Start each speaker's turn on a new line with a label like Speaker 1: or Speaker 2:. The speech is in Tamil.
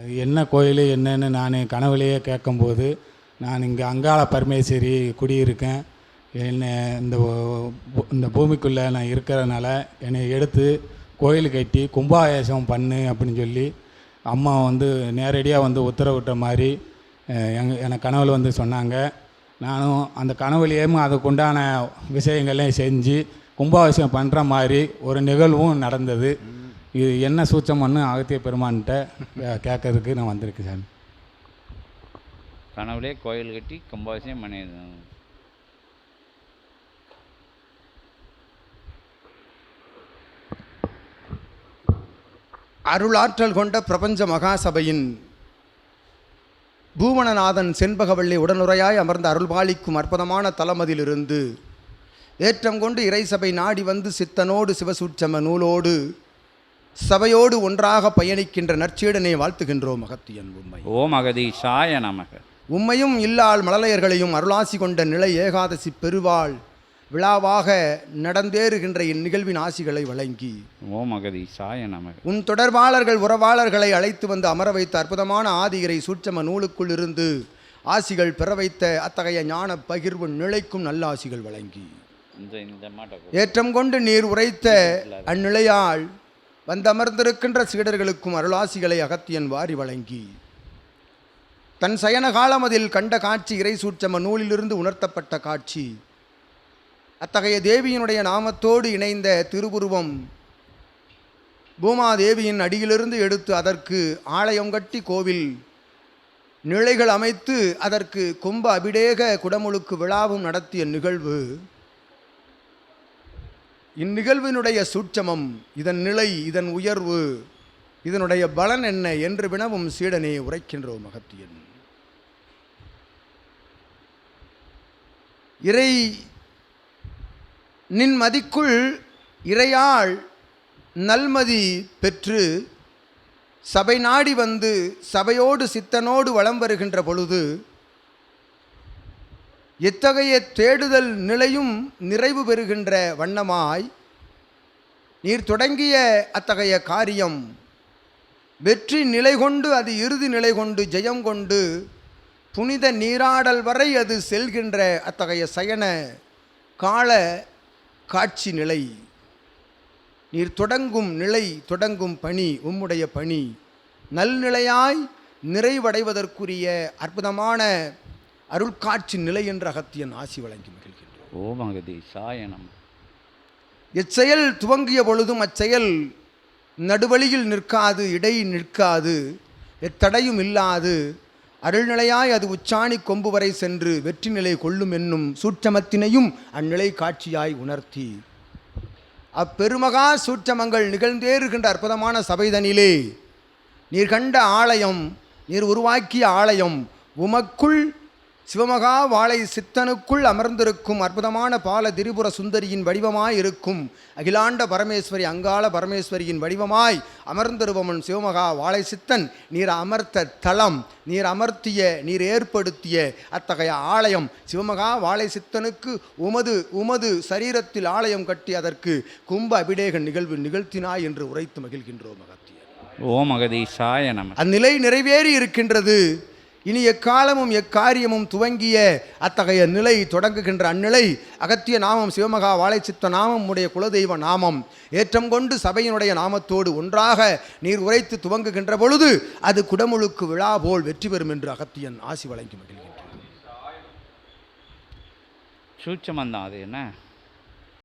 Speaker 1: அது என்ன கோயில் என்னன்னு நான் கனவுலேயே கேட்கும்போது நான் இங்கே அங்காள பரமேஸ்வரி குடியிருக்கேன். என்ன இந்த இந்த பூமிக்குள்ளே நான் இருக்கிறதுனால என்னை எடுத்து கோயில் கட்டி கும்பாபிஷேகம் பண்ணு அப்படின்னு சொல்லி அம்மா வந்து நேரடியாக வந்து உத்தரவிட்ட மாதிரி எங் எங்க எனக்கு கனவுல வந்து சொன்னாங்க. நானும் அந்த கனவுலையும் அதுக்குண்டான விஷயங்களையும் செஞ்சு கும்பாபிஷேகம் பண்ணுற மாதிரி ஒரு நிகழ்வும் நடந்தது. இது என்ன சூச்சம்னு அகத்திய பெருமான்கிட்ட கேட்கறதுக்கு நான் வந்திருக்கேன் சாமி.
Speaker 2: கனவுலே கோயில் கட்டி கும்பாபிஷேகம் பண்ணியிருந்தோம்
Speaker 3: அருளாற்றல் கொண்ட பிரபஞ்ச மகாசபையின் பூவனநாதன் செண்பகவள்ளி உடனுரையாய் அமர்ந்த அருள்பாலிக்கும் அற்புதமான தலமதிலிருந்து ஏற்றம் கொண்டு இறைசபை நாடி வந்து சித்தனோடு சிவசூட்சம நூலோடு சபையோடு ஒன்றாக பயணிக்கின்ற நற்சீடனை வாழ்த்துகின்றோம் அகத்தியன் உண்மை
Speaker 2: ஓம் அகதீஷாய நமக.
Speaker 3: உம்மையும் இல்லால் மழலையர்களையும் அருளாசி கொண்ட நிலை ஏகாதசி பெருவாள் விழாவாக நடந்தேறுகின்ற இந்நிகழ்வின் ஆசிகளை வழங்கி.
Speaker 2: ஓம் அகதீஷாய நமக.
Speaker 3: உன் தொடர்பாளர்கள் உறவாளர்களை அழைத்து வந்து அமர வைத்த அற்புதமான ஆதிகரை சூட்சம நூலுக்குள் இருந்து ஆசிகள் பெற வைத்த அத்தகைய ஞான பகிர்வு நிலைக்கும் நல்ல ஆசிகள் வழங்கி. ஏற்றம் கொண்டு நீர் உரைத்த அந்நிலையால் வந்தமர்ந்திருக்கின்ற சீடர்களுக்கும் அருளாசிகளை அகத்தியன் வாரி வழங்கி தன் சயன காலமதில் கண்ட காட்சி இறை சூட்சம நூலிலிருந்து உணர்த்தப்பட்ட காட்சி அத்தகைய தேவியினுடைய நாமத்தோடு இணைந்த திருவுருவம் பூமாதேவியின் அடியிலிருந்து எடுத்து அதற்கு ஆலயம் கட்டி கோவில் நிலைகள் அமைத்து அதற்கு கும்ப அபிடேக குடமுழுக்கு விழாவும் நடத்திய நிகழ்வு இந்நிகழ்வினுடைய சூட்சமம் இதன் நிலை இதன் உயர்வு இதனுடைய பலன் என்ன என்று வினவும் சீடனே உரைக்கின்றோம் மகத்தியன். இறை நின் மதிக்குள் இறையாள் நல்மதி பெற்று சபை நாடி வந்து சபையோடு சித்தனோடு வலம் வருகின்ற பொழுது எத்தகைய தேடுதல் நிலையும் நிறைவு பெறுகின்ற வண்ணமாய் நீர் தொடங்கிய அத்தகைய காரியம் வெற்றி நிலை கொண்டு அது இறுதி நிலை கொண்டு ஜெயம் கொண்டு புனித நீராடல் வரை அது செல்கின்ற அத்தகைய சயன கால காட்சி நிலை. நீர் தொடங்கும் நிலை தொடங்கும் பணி உம்முடைய பணி. நல்நிலையாய் நிறைவடைவதற்குரிய அற்புதமான அருள்காட்சி நிலை என்ற அகத்தியன் ஆசி வழங்கி மகிழ்கின்றோம்
Speaker 2: ஓம் அகதீஷாய நமக
Speaker 3: எச்செயல் துவங்கிய பொழுதும் அச்செயல் நடுவழியில் நிற்காது இடை நிற்காது எத்தடையும் இல்லாது அருள்நிலையாய் அது உச்சாணி கொம்பு வரை சென்று வெற்றி நிலை கொள்ளும் என்னும் சூட்சமத்தினையும் அந்நிலை காட்சியாய் உணர்த்தி. அப்பெருமகா சூட்சமங்கள் நிகழ்ந்தேறுகின்ற அற்புதமான சபைதனிலே நீர் கண்ட ஆலயம் நீர் உருவாக்கிய ஆலயம் உமக்குள் சிவமகா வாழை சித்தனுக்குள் அமர்ந்திருக்கும் அற்புதமான பால திரிபுர சுந்தரியின் வடிவமாய் இருக்கும் அகிலாண்ட பரமேஸ்வரி அங்காள பரமேஸ்வரியின் வடிவமாய் அமர்ந்திருப்பவன் சிவமகா வாழை சித்தன். நீர் அமர்த்த தலம் நீர் அமர்த்திய நீர் ஏற்படுத்திய அத்தகைய ஆலயம் சிவமகா வாழை சித்தனுக்கு உமது உமது சரீரத்தில் ஆலயம் கட்டி அதற்கு கும்ப அபிடேக நிகழ்வு நிகழ்த்தினாய் என்று உரைத்து மகிழ்கின்றோம் அகத்தியர்
Speaker 2: ஓம் அகதீஷாய நமக
Speaker 3: அந்நிலை நிறைவேறி இருக்கின்றது இனி எக்காலமும் எக்காரியமும் துவங்கிய அத்தகைய நிலை தொடங்குகின்ற அந்நிலை அகத்திய நாமம் சிவமகா வாழைச்சித்த நாமம் உடைய குலதெய்வ நாமம். ஏற்றம் கொண்டு சபையினுடைய நாமத்தோடு ஒன்றாக நீர் உரைத்து துவங்குகின்ற பொழுது அது குடமுழுக்கு விழா போல் வெற்றி பெறும் என்று அகத்தியன் ஆசி வழங்கி மகிழ்கின்றார்
Speaker 2: சூட்சமந்தான் அது என்ன?